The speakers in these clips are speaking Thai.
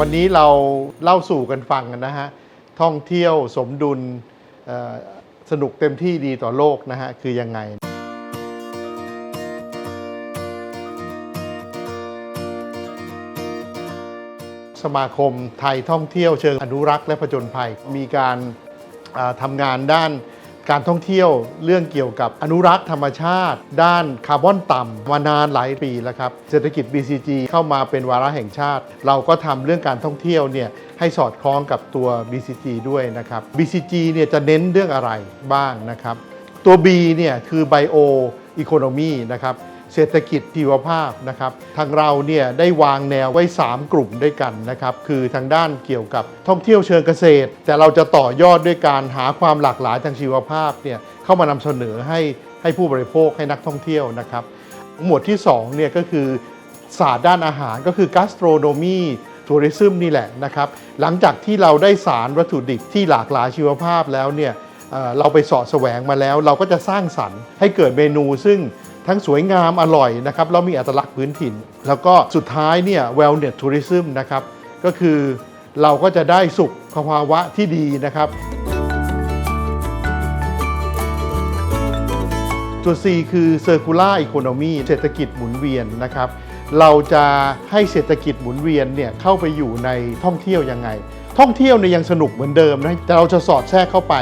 วันนี้เราเล่าสู่กันฟังกันนะฮะ ท่องเที่ยวสมดุลสนุกเต็มที่ดีต่อโลกนะฮะ คือยังไง สมาคมไทยท่องเที่ยวเชิงอนุรักษ์และผจญภัย มีการาทำงานด้าน การท่องเที่ยวเรื่องเกี่ยวกับอนุรักษ์ธรรมชาติ ด้านคาร์บอนต่ำมานานหลายปีแล้วครับเศรษฐกิจ BCG เข้ามาเป็นวาระแห่งชาติ เราก็ทำเรื่องการท่องเที่ยวเนี่ยให้สอดคล้องกับตัว BCG ด้วยนะครับ BCG เนี่ยจะเน้นเรื่องอะไรบ้างนะครับ ตัว B เนี่ยคือ Bio Economy นะครับ เศรษฐกิจชีวภาพนะครับทางเราเนี่ยได้วางแนวไว้ 3 กลุ่มด้วยกันนะครับคือทางด้านเกี่ยวกับท่องเที่ยวเชิงเกษตร แต่เราจะต่อยอดด้วยการหาความหลากหลายทางชีวภาพเนี่ยเข้ามานำเสนอให้ให้ผู้บริโภคให้นักท่องเที่ยวนะครับหมวดที่2เนี่ยก็คือศาสตร์ด้านอาหารก็คือ gastronomy tourism นี่แหละนะครับหลังจากที่เราได้สารวัตถุดิบที่หลากหลายชีวภาพแล้วเนี่ย เราไปสาะแสวงมาแล้ว เราก็จะสร้างสรรค์ให้เกิดเมนูซึ่งทั้งสวยงามอร่อยนะครับแล้วมีอัตลักษณ์พื้นถิ่น แล้วก็สุดท้ายเนี่ย wellness tourism นะครับก็คือเราก็จะได้สุขภาวะที่ดีนะครับตัว C คือ circular economy เศรษฐกิจหมุนเวียนนะครับ เราจะให้เศรษฐกิจหมุนเวียนเนี่ยเข้าไปอยู่ในท่องเที่ยวยังไง ท่องเที่ยวเนี่ยยังสนุกเหมือนเดิมนะแต่เราจะสอดแทรกเข้าไป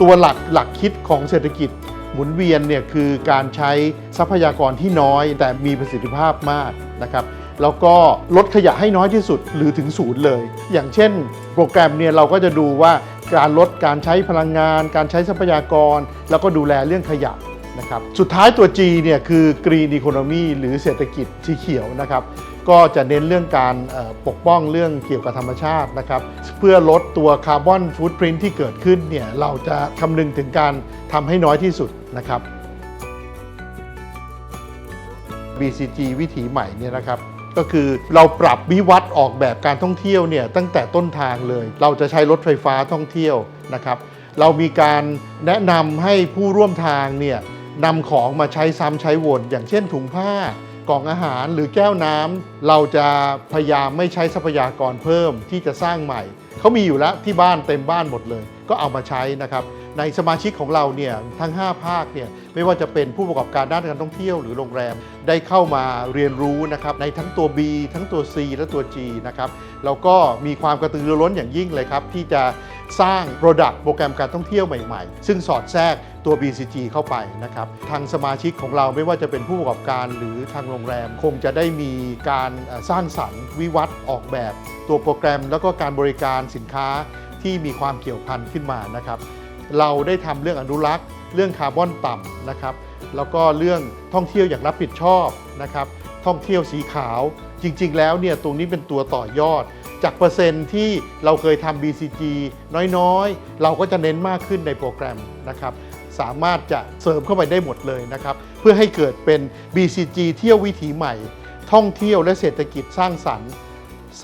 ตัวหลักหลักคิดของเศรษฐกิจหมุนเวียนเนี่ยคือการใช้ทรัพยากรที่น้อย แต่มีประสิทธิภาพมากนะครับแล้วก็ลดขยะให้น้อยที่สุดหรือถึงศูนย์เลย อย่างเช่น โปรแกรมเนี่ยเราก็จะดูว่าการลดการใช้พลังงาน การใช้ทรัพยากร แล้วก็ดูแลเรื่องขยะ นะครับสุดท้ายตัว G เนี่ยคือ Green Economy หรือเศรษฐกิจสีเขียวนะครับก็จะเน้นเรื่องการปกป้องเรื่องเกี่ยวกับธรรมชาตินะครับเพื่อลดตัวคาร์บอนฟู t ปรินที่เกิดขึ้นเนี่ยเราจะคำนึงถึงการทำให้น้อยที่สุดนะครับ BCG วิถีใหม่เนี่ยนะครับก็คือเราปรับวิวัฒน์ออกแบบการท่องเที่ยวเนี่ยตั้งแต่ต้นทางเลย เราจะใช้รถไฟฟ้าท่องเที่ยวนะครับ เรามีการแนะนำให้ผู้ร่วมทางเนี่ย นำของมาใช้ซ้ำใช้วน อย่างเช่นถุงผ้ากล่องอาหารหรือแก้วน้ำเราจะพยายามไม่ใช้ทรัพยากรเพิ่มที่จะสร้างใหม่เขามีอยู่แล้วที่บ้านเต็มบ้านหมดเลย ก็เอามาใช้นะครับในสมาชิกของเราเนี่ยทั้ง 5 ภาคเนี่ยไม่ว่าจะเป็นผู้ประกอบการด้านการท่องเที่ยวหรือโรงแรมได้เข้ามาเรียนรู้นะครับในทั้งตัว B ทั้งตัว C และตัว G นะครับแล้วก็มีความกระตือรือร้นอย่างยิ่งเลยครับที่จะ สร้าง Product โปรแกรมการท่องเที่ยวใหม่ๆ ซึ่งสอดแทรกตัว BCG เข้าไปนะครับ ทางสมาชิกของเราไม่ว่าจะเป็นผู้ประกอบการหรือทางโรงแรม คงจะได้มีการสร้างสรรค์วิวัฒน์ออกแบบตัวโปรแกรม แล้วก็การบริการสินค้าที่มีความเกี่ยวพันขึ้นมานะครับ เราได้ทำเรื่องอนุรักษ์ เรื่องคาร์บอนต่ำนะครับ แล้วก็เรื่องท่องเที่ยวอย่างรับผิดชอบนะครับ ท่องเที่ยวสีขาว จริง ๆ แล้วเนี่ยตรงนี้เป็นตัวต่อยอด จากเปอร์เซ็นต์ที่เราเคยทำ BCG น้อยๆ เราก็จะเน้นมากขึ้นในโปรแกรมนะครับ สามารถจะเสริมเข้าไปได้หมดเลยนะครับ เพื่อให้เกิดเป็น BCG เที่ยววิถีใหม่ ท่องเที่ยวและเศรษฐกิจสร้างสรรค์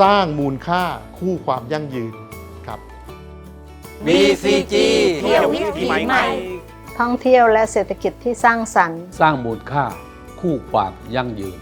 สร้างมูลค่าคู่ความยั่งยืนครับ BCG เที่ยววิถีใหม่ ท่องเที่ยวและเศรษฐกิจที่สร้างสรรค์ สร้างมูลค่าคู่ความยั่งยืน